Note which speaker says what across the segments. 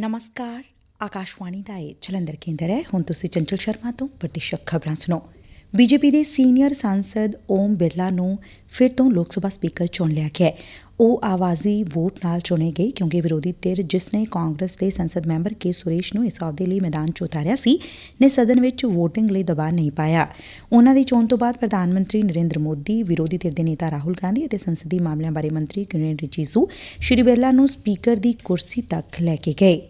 Speaker 1: ਨਮਸਕਾਰ ਆਕਾਸ਼ਵਾਣੀ ਦਾ ਇਹ ਜਲੰਧਰ ਕੇਂਦਰ ਹੈ ਹੁਣ ਤੁਸੀਂ ਚੰਚਲ ਸ਼ਰਮਾ ਤੋਂ ਪ੍ਰਤੀਸ਼ਤ ਖਬਰਾਂ ਸੁਣੋ ਬੀਜੇਪੀ ਦੇ ਸੀਨੀਅਰ ਸਾਂਸਦ ਓਮ ਬਿਰਲਾ ਨੂੰ ਫਿਰ ਤੋਂ ਲੋਕ ਸਭਾ ਸਪੀਕਰ ਚੁਣ ਲਿਆ ਗਿਆ ਉਹ ਆਵਾਜ਼ੀ ਵੋਟ ਨਾਲ ਚੁਣੇ ਗਏ ਕਿਉਂਕਿ ਵਿਰੋਧੀ ਧਿਰ ਜਿਸ ਨੇ ਕਾਂਗਰਸ ਦੇ ਸੰਸਦ ਮੈਂਬਰ ਕੇ ਸੁਰੇਸ਼ ਨੂੰ ਇਸ ਅਹੁਦੇ ਲਈ ਮੈਦਾਨ 'ਚ ਉਤਾਰਿਆ ਸੀ ਨੇ ਸਦਨ ਵਿੱਚ VOTING ਲਈ ਦਬਾਅ ਨਹੀਂ ਪਾਇਆ ਉਨ੍ਹਾਂ ਦੀ ਚੋਣ ਤੋਂ ਬਾਅਦ ਪ੍ਰਧਾਨ ਮੰਤਰੀ ਨਰਿੰਦਰ ਮੋਦੀ ਵਿਰੋਧੀ ਧਿਰ ਦੇ ਨੇਤਾ ਰਾਹੁਲ ਗਾਂਧੀ ਅਤੇ ਸੰਸਦੀ ਮਾਮਲਿਆਂ ਬਾਰੇ ਮੰਤਰੀ ਕਿਰਨ ਰਿਜੀਜੂ ਸ਼੍ਰੀ ਬਿਰਲਾ ਨੂੰ ਸਪੀਕਰ ਦੀ ਕੁਰਸੀ ਤੱਕ ਲੈ ਕੇ ਗਏ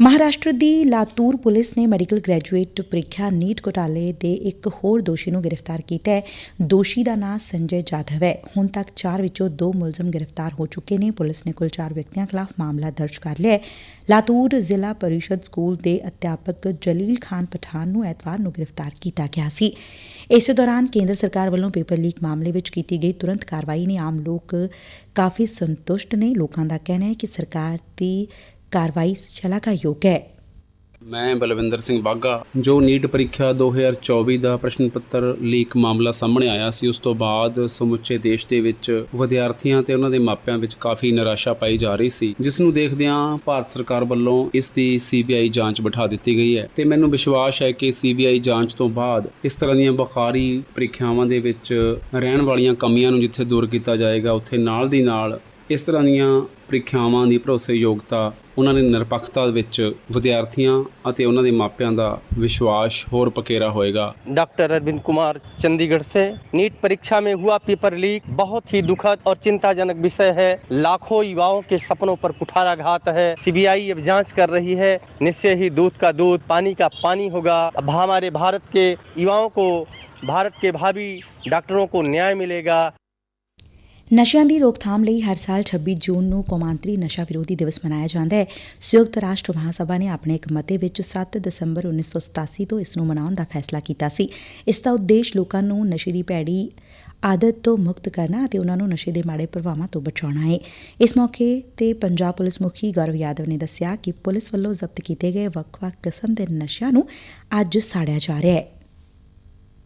Speaker 1: ਮਹਾਰਾਸ਼ਟਰ ਦੀ ਲਾਤੂਰ ਪੁਲਿਸ ਨੇ ਮੈਡੀਕਲ ਗ੍ਰੈਜੂਏਟ ਪ੍ਰੀਖਿਆ ਨੀਟ ਘੁਟਾਲੇ ਦੇ ਇੱਕ ਹੋਰ ਦੋਸ਼ੀ ਨੂੰ ਗ੍ਰਿਫਤਾਰ ਕੀਤਾ ਹੈ। ਦੋਸ਼ੀ ਦਾ ਨਾਂ ਸੰਜੇ ਜਾਧਵ ਹੈ। ਹੁਣ ਤੱਕ 4 ਵਿੱਚੋਂ 2 ਮੁਲਜ਼ਮ ਗ੍ਰਿਫਤਾਰ ਹੋ ਚੁੱਕੇ ਨੇ। ਪੁਲਿਸ ਨੇ ਕੁੱਲ 4 ਵਿਅਕਤੀਆਂ ਖਿਲਾਫ ਮਾਮਲਾ ਦਰਜ ਕਰ ਲਿਆ ਹੈ। ਲਾਤੂਰ ਜ਼ਿਲ੍ਹਾ ਪਰਿਸ਼ਦ ਸਕੂਲ ਦੇ ਅਧਿਆਪਕ ਜਲੀਲ ਖਾਨ ਪਠਾਨ ਨੂੰ ਐਤਵਾਰ ਨੂੰ ਗ੍ਰਿਫਤਾਰ ਕੀਤਾ ਗਿਆ ਸੀ। ਇਸੇ ਦੌਰਾਨ ਕੇਂਦਰ ਸਰਕਾਰ ਵੱਲੋਂ ਪੇਪਰ ਲੀਕ ਮਾਮਲੇ ਵਿੱਚ ਕੀਤੀ ਗਈ ਤੁਰੰਤ ਕਾਰਵਾਈ ਨੇ ਆਮ ਲੋਕ ਕਾਫੀ ਸੰਤੁਸ਼ਟ ਨੇ। ਲੋਕਾਂ ਦਾ ਕਹਿਣਾ ਹੈ ਕਿ ਸਰਕਾਰ ਦੀ ਕਾਰਵਾਈ ਸ਼ਲਾਘਾਯੋਗ ਹੈ।
Speaker 2: ਮੈਂ ਬਲਵਿੰਦਰ ਸਿੰਘ ਬਾਗਾ ਜੋ ਨੀਟ ਪ੍ਰੀਖਿਆ 2024 ਦਾ ਪ੍ਰਸ਼ਨ ਪੱਤਰ ਲੀਕ ਮਾਮਲਾ ਸਾਹਮਣੇ ਆਇਆ ਸੀ, ਉਸ ਤੋਂ ਬਾਅਦ ਸਮੁੱਚੇ ਦੇਸ਼ ਦੇ ਵਿੱਚ ਵਿਦਿਆਰਥੀਆਂ ਤੇ ਉਹਨਾਂ ਦੇ ਮਾਪਿਆਂ ਵਿੱਚ ਕਾਫੀ ਨਿਰਾਸ਼ਾ ਪਾਈ ਜਾ ਰਹੀ ਸੀ। ਜਿਸ ਨੂੰ ਦੇਖਦਿਆਂ ਭਾਰਤ ਸਰਕਾਰ ਵੱਲੋਂ ਇਸ ਦੀ ਸੀਬੀਆਈ ਜਾਂਚ ਬਿਠਾ ਦਿੱਤੀ ਗਈ ਹੈ ਤੇ ਮੈਨੂੰ ਵਿਸ਼ਵਾਸ ਹੈ ਕਿ ਸੀਬੀਆਈ ਜਾਂਚ ਤੋਂ ਬਾਅਦ ਇਸ ਤਰ੍ਹਾਂ ਦੀਆਂ ਬੁਖਾਰੀ ਪ੍ਰੀਖਿਆਵਾਂ ਦੇ ਵਿੱਚ ਰਹਿਣ ਵਾਲੀਆਂ ਕਮੀਆਂ ਨੂੰ ਜਿੱਥੇ ਦੂਰ ਕੀਤਾ ਜਾਏਗਾ, ਉੱਥੇ ਨਾਲ ਦੀ ਨਾਲ ਇਸ ਤਰ੍ਹਾਂ ਦੀਆਂ ਪ੍ਰੀਖਿਆਵਾਂ ਦੀ ਭਰੋਸੇਯੋਗਤਾ ਉਹਨਾਂ ਦੀ ਨਿਰਪੱਖਤਾ ਵਿੱਚ ਵਿਦਿਆਰਥੀਆਂ ਅਤੇ ਉਹਨਾਂ ਦੇ ਮਾਪਿਆਂ ਦਾ ਵਿਸ਼ਵਾਸ ਹੋਰ ਪਕੇਰਾ ਹੋਏਗਾ
Speaker 3: डॉक्टर अरविंद कुमार चंडीगढ़ से नीट परीक्षा में हुआ पेपर लीक बहुत ही दुखद और चिंताजनक विषय है लाखों युवाओं के सपनों पर कुठाराघात है सीबीआई अब जांच कर रही है निश्चय ही दूध का दूध पानी का पानी होगा अब हमारे भारत के युवाओं को भारत के भावी डॉक्टरों को न्याय मिलेगा
Speaker 1: ਨਸ਼ਿਆਂ ਦੀ ਰੋਕਥਾਮ ਲਈ ਹਰ ਸਾਲ 26 ਜੂਨ ਨੂੰ ਕੌਮਾਂਤਰੀ ਨਸ਼ਾ ਵਿਰੋਧੀ ਦਿਵਸ ਮਨਾਇਆ ਜਾਂਦਾ ਹੈ। ਸੰਯੁਕਤ ਰਾਸ਼ਟਰ ਮਹਾਸਭਾ ਨੇ ਆਪਣੇ ਇੱਕ ਮਤੇ ਵਿੱਚ 7 ਦਸੰਬਰ 1987 ਤੋਂ ਇਸ ਨੂੰ ਮਨਾਉਣ ਦਾ ਫੈਸਲਾ ਕੀਤਾ ਸੀ। ਇਸ ਦਾ ਉਦੇਸ਼ ਲੋਕਾਂ ਨੂੰ ਨਸ਼ੇ ਦੀ ਭੈੜੀ ਆਦਤ ਤੋਂ ਮੁਕਤ ਕਰਨਾ ਅਤੇ ਉਹਨਾਂ ਨੂੰ ਨਸ਼ੇ ਦੇ ਮਾੜੇ ਪ੍ਰਭਾਵਾਂ ਤੋਂ ਬਚਾਉਣਾ ਹੈ। ਇਸ ਮੌਕੇ ਤੇ ਪੰਜਾਬ ਪੁਲਿਸ ਮੁਖੀ ਗੌਰਵ ਯਾਦਵ ਨੇ ਦੱਸਿਆ ਕਿ ਪੁਲਿਸ ਵੱਲੋਂ ਜ਼ਬਤ ਕੀਤੇ ਗਏ ਵੱਖ-ਵੱਖ ਕਿਸਮ ਦੇ ਨਸ਼ਿਆਂ ਨੂੰ ਅੱਜ ਸਾੜਿਆ ਜਾ ਰਿਹਾ ਹੈ।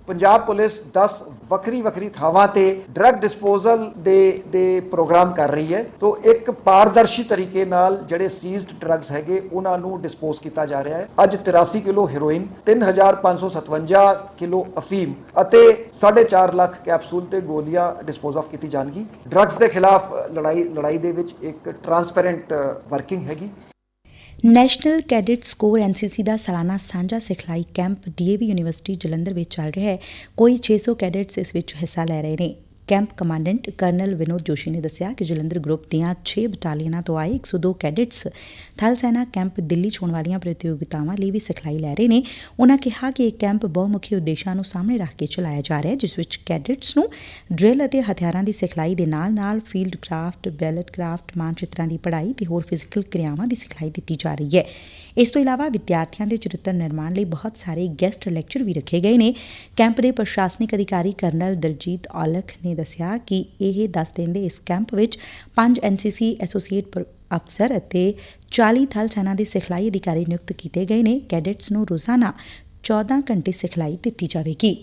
Speaker 4: ਪੰਜਾਬ ਪੁਲਿਸ 10 ਵੱਖਰੀ ਵੱਖਰੀ ਥਾਵਾਂ ਤੇ ਡਰੱਗ ਡਿਸਪੋਜ਼ਲ ਦੇ ਦੇ ਪ੍ਰੋਗਰਾਮ ਕਰ ਰਹੀ ਹੈ। ਤੋਂ ਇੱਕ ਪਾਰਦਰਸ਼ੀ ਤਰੀਕੇ ਨਾਲ ਜਿਹੜੇ ਸੀਜ਼ਡ ਡਰੱਗਸ ਹੈਗੇ, ਉਹਨਾਂ ਨੂੰ ਡਿਸਪੋਜ਼ ਕੀਤਾ ਜਾ ਰਿਹਾ ਹੈ। ਅੱਜ 83 ਕਿਲੋ ਹੈਰੋਇਨ 3557 ਕਿਲੋ ਅਫੀਮ ਅਤੇ 4.5 ਲੱਖ ਕੈਪਸੂਲ ਤੇ ਗੋਲੀਆਂ ਡਿਸਪੋਜ਼ ਆਫ ਕੀਤੀ ਜਾਣਗੀ। ਡਰੱਗਸ ਦੇ ਖਿਲਾਫ ਲੜਾਈ ਲੜਾਈ ਦੇ ਵਿੱਚ ਇੱਕ ਟਰਾਂਸਪੈਰੈਂਟ ਵਰਕਿੰਗ ਹੈਗੀ।
Speaker 1: ਨੈਸ਼ਨਲ ਕੈਡਿਟ ਸਕੋਰ ਐਨਸੀਸੀ ਦਾ ਸਾਲਾਨਾ ਸਾਂਝਾ ਸਿਖਲਾਈ ਕੈਂਪ ਡੀਏਵੀ ਯੂਨੀਵਰਸਿਟੀ ਜਲੰਧਰ ਵਿੱਚ ਚੱਲ ਰਿਹਾ ਹੈ। ਕੋਈ 600 ਕੈਡਿਟਸ ਇਸ ਵਿੱਚ ਹਿੱਸਾ ਲੈ ਰਹੇ ਨੇ। Camp commandant colonel Vinod Joshi ਨੇ ਦੱਸਿਆ ਕਿ ਜਲੰਧਰ ਗਰੁੱਪ ਦੀਆਂ 6 ਬਟਾਲੀਅਨਾਂ ਤੋਂ ਆਏ 102 ਕੈਡਿਟਸ ਥਲ ਸੈਨਾ ਕੈਂਪ ਦਿੱਲੀ ਚ ਹੋਣ ਵਾਲੀਆਂ ਪ੍ਰਤੀਯੋਗਤਾਵਾਂ ਲਈ ਵੀ ਸਿਖਲਾਈ ਲੈ ਰਹੇ ਨੇ। ਉਹਨਾਂ ਕਿਹਾ ਕਿ ਇਹ ਕੈਂਪ ਬਹੁਮੁਖੀ ਉਦੇਸ਼ਾਂ ਨੂੰ ਸਾਹਮਣੇ ਰੱਖ ਕੇ ਚਲਾਇਆ ਜਾ ਰਿਹਾ ਹੈ ਜਿਸ ਵਿੱਚ ਕੈਡਿਟਸ ਨੂੰ ਡਰਿਲ ਅਤੇ ਹਥਿਆਰਾਂ ਦੀ ਸਿਖਲਾਈ ਦੇ ਨਾਲ-ਨਾਲ ਫੀਲਡ ਕਰਾਫਟ, ਬੈਲਟ ਕਰਾਫਟ, ਮਾਨਚਿੱਤਰਾਂ ਦੀ ਪੜ੍ਹਾਈ ਤੇ ਹੋਰ ਫਿਜ਼ੀਕਲ ਕਿਰਿਆਵਾਂ ਦੀ ਸਿਖਲਾਈ ਦਿੱਤੀ ਜਾ ਰਹੀ ਹੈ। ਇਸ ਤੋਂ ਇਲਾਵਾ ਵਿਦਿਆਰਥੀਆਂ ਦੇ ਚਰਿੱਤਰ ਨਿਰਮਾਣ ਲਈ ਬਹੁਤ ਸਾਰੇ ਗੈਸਟ ਲੈਕਚਰ ਵੀ ਰੱਖੇ ਗਏ ਨੇ। ਕੈਂਪ ਦੇ ਪ੍ਰਸ਼ਾਸਨਿਕ ਅਧਿਕਾਰੀ ਕਰਨਲ ਦਲਜੀਤ ਔਲਖ ਨੇ ਦੱਸਿਆ ਕਿ ਇਹ ਦਸ ਦਿਨ ਦੇ ਇਸ ਕੈਂਪ ਵਿੱਚ 5 ਐਨਸੀਸੀ ਐਸੋਸੀਏਟ ਅਫਸਰ ਅਤੇ 40 ਥਲ ਸੈਨਾ ਦੇ ਸਿਖਲਾਈ ਅਧਿਕਾਰੀ ਨਿਯੁਕਤ ਕੀਤੇ ਗਏ ਨੇ। ਕੈਡਿਟਸ ਨੂੰ ਰੋਜ਼ਾਨਾ 14 ਘੰਟੇ ਸਿਖਲਾਈ ਦਿੱਤੀ ਜਾਵੇਗੀ।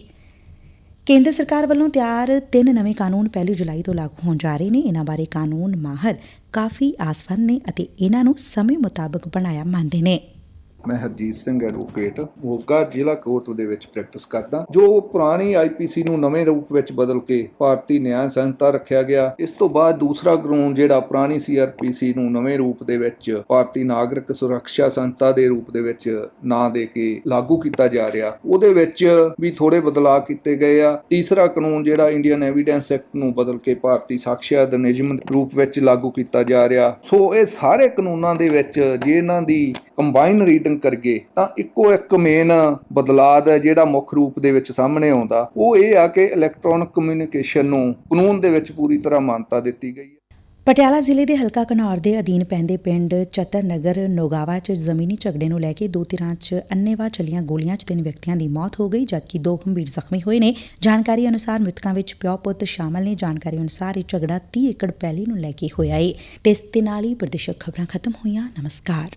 Speaker 1: ਕੇਂਦਰ ਸਰਕਾਰ ਵੱਲੋਂ ਤਿਆਰ ਤਿੰਨ ਨਵੇਂ ਕਾਨੂੰਨ ਪਹਿਲੀ ਜੁਲਾਈ ਤੋਂ ਲਾਗੂ ਹੋਣ ਜਾ ਰਹੇ ਨੇ। ਇਨ੍ਹਾਂ ਬਾਰੇ ਕਾਨੂੰਨ ਮਾਹਿਰ ਕਾਫੀ ਆਸਵੰਦ ਨੇ ਅਤੇ ਇਨ੍ਹਾਂ ਨੂੰ ਸਮੇਂ ਮੁਤਾਬਕ ਬਣਾਇਆ ਮੰਨਦੇ ਨੇ।
Speaker 5: ਮੈਂ ਹਰਜੀਤ ਸਿੰਘ ਐਡਵੋਕੇਟ ਮੋਗਾ ਜ਼ਿਲ੍ਹਾ ਕੋਰਟ ਦੇ ਵਿੱਚ ਪ੍ਰੈਕਟਿਸ ਕਰਦਾ। ਜੋ ਪੁਰਾਣੀ ਆਈਪੀਸੀ ਨੂੰ ਨਵੇਂ ਰੂਪ ਵਿੱਚ ਬਦਲ ਕੇ ਭਾਰਤੀ ਨਿਆਂ ਸੰਹਿਤਾ ਰੱਖਿਆ ਗਿਆ, ਇਸ ਤੋਂ ਬਾਅਦ ਦੂਸਰਾ ਕਾਨੂੰਨ ਜਿਹੜਾ ਪੁਰਾਣੀ ਸੀਆਰਪੀਸੀ ਨੂੰ ਨਵੇਂ ਰੂਪ ਦੇ ਵਿੱਚ ਭਾਰਤੀ ਨਾਗਰਿਕ ਸੁਰੱਖਿਆ ਸੰਹਿਤਾ ਦੇ ਰੂਪ ਦੇ ਵਿੱਚ ਨਾਂ ਦੇ ਕੇ ਲਾਗੂ ਕੀਤਾ ਜਾ ਰਿਹਾ। ਉਹਦੇ ਵਿੱਚ ਵੀ ਥੋੜੇ ਬਦਲਾਅ ਕੀਤੇ ਗਏ ਆ। ਤੀਸਰਾ ਕਾਨੂੰਨ ਜਿਹੜਾ ਇੰਡੀਅਨ ਐਵੀਡੈਂਸ ਐਕਟ ਨੂੰ ਬਦਲ ਕੇ ਭਾਰਤੀ ਸਾਖਿਆ ਅਧਿਨਿਯਮ ਰੂਪ ਵਿੱਚ ਲਾਗੂ ਕੀਤਾ ਜਾ ਰਿਹਾ। ਸੋ ਇਹ ਸਾਰੇ ਕਾਨੂੰਨਾਂ ਦੇ ਵਿੱਚ ਜੇ ਇਹਨਾਂ ਦੀ ਕੰਬਾਈਨ ਰੀਡਿੰਗ ਕਰੀਏ ਤਾਂ ਇੱਕੋ ਇੱਕ ਮੇਨ ਬਦਲਾਅ ਹੈ ਜਿਹੜਾ ਮੁੱਖ ਰੂਪ ਦੇ ਵਿੱਚ ਸਾਹਮਣੇ ਆਉਂਦਾ, ਉਹ ਇਹ ਆ ਕਿ ਇਲੈਕਟ੍ਰੋਨਿਕ ਕਮਿਊਨੀਕੇਸ਼ਨ ਨੂੰ ਕਾਨੂੰਨ ਦੇ ਵਿੱਚ ਪੂਰੀ ਤਰ੍ਹਾਂ ਮਾਨਤਾ ਦਿੱਤੀ ਗਈ ਹੈ।
Speaker 1: ਪਟਿਆਲਾ ਜ਼ਿਲ੍ਹੇ ਦੇ ਹਲਕਾ ਘਨੌਰ ਦੇ ਅਧੀਨ ਪੈਂਦੇ ਪਿੰਡ ਚਤਰ ਨਗਰ ਨੋਗਾਵਾ 'ਚ ਜ਼ਮੀਨੀ ਝਗੜੇ ਨੂੰ ਲੈ ਕੇ ਦੋ ਧਿਰਾਂ 'ਚ ਅੰਨੇਵਾਹ ਚੱਲੀਆਂ ਗੋਲੀਆਂ 'ਚ ਤਿੰਨ ਵਿਅਕਤੀਆਂ ਦੀ ਮੌਤ ਹੋ ਗਈ, ਜਦਕਿ ਦੋ ਗੰਭੀਰ ਜ਼ਖਮੀ ਹੋਏ ਨੇ। ਜਾਣਕਾਰੀ ਅਨੁਸਾਰ ਮ੍ਰਿਤਕਾਂ ਵਿੱਚ ਪਿਓ ਪੁੱਤ ਸ਼ਾਮਲ ਨੇ। ਜਾਣਕਾਰੀ ਅਨੁਸਾਰ ਇਹ ਝਗੜਾ 30 ਏਕੜ ਪੈਲੀ ਨੂੰ ਲੈ ਕੇ ਹੋਇਆ ਏ। ਤੇ ਇਸ ਦੇ ਨਾਲ ਹੀ ਪ੍ਰਦੇਸ਼ਕ ਖਬਰਾਂ ਖਤਮ ਹੋਈਆਂ। ਨਮਸਕਾਰ।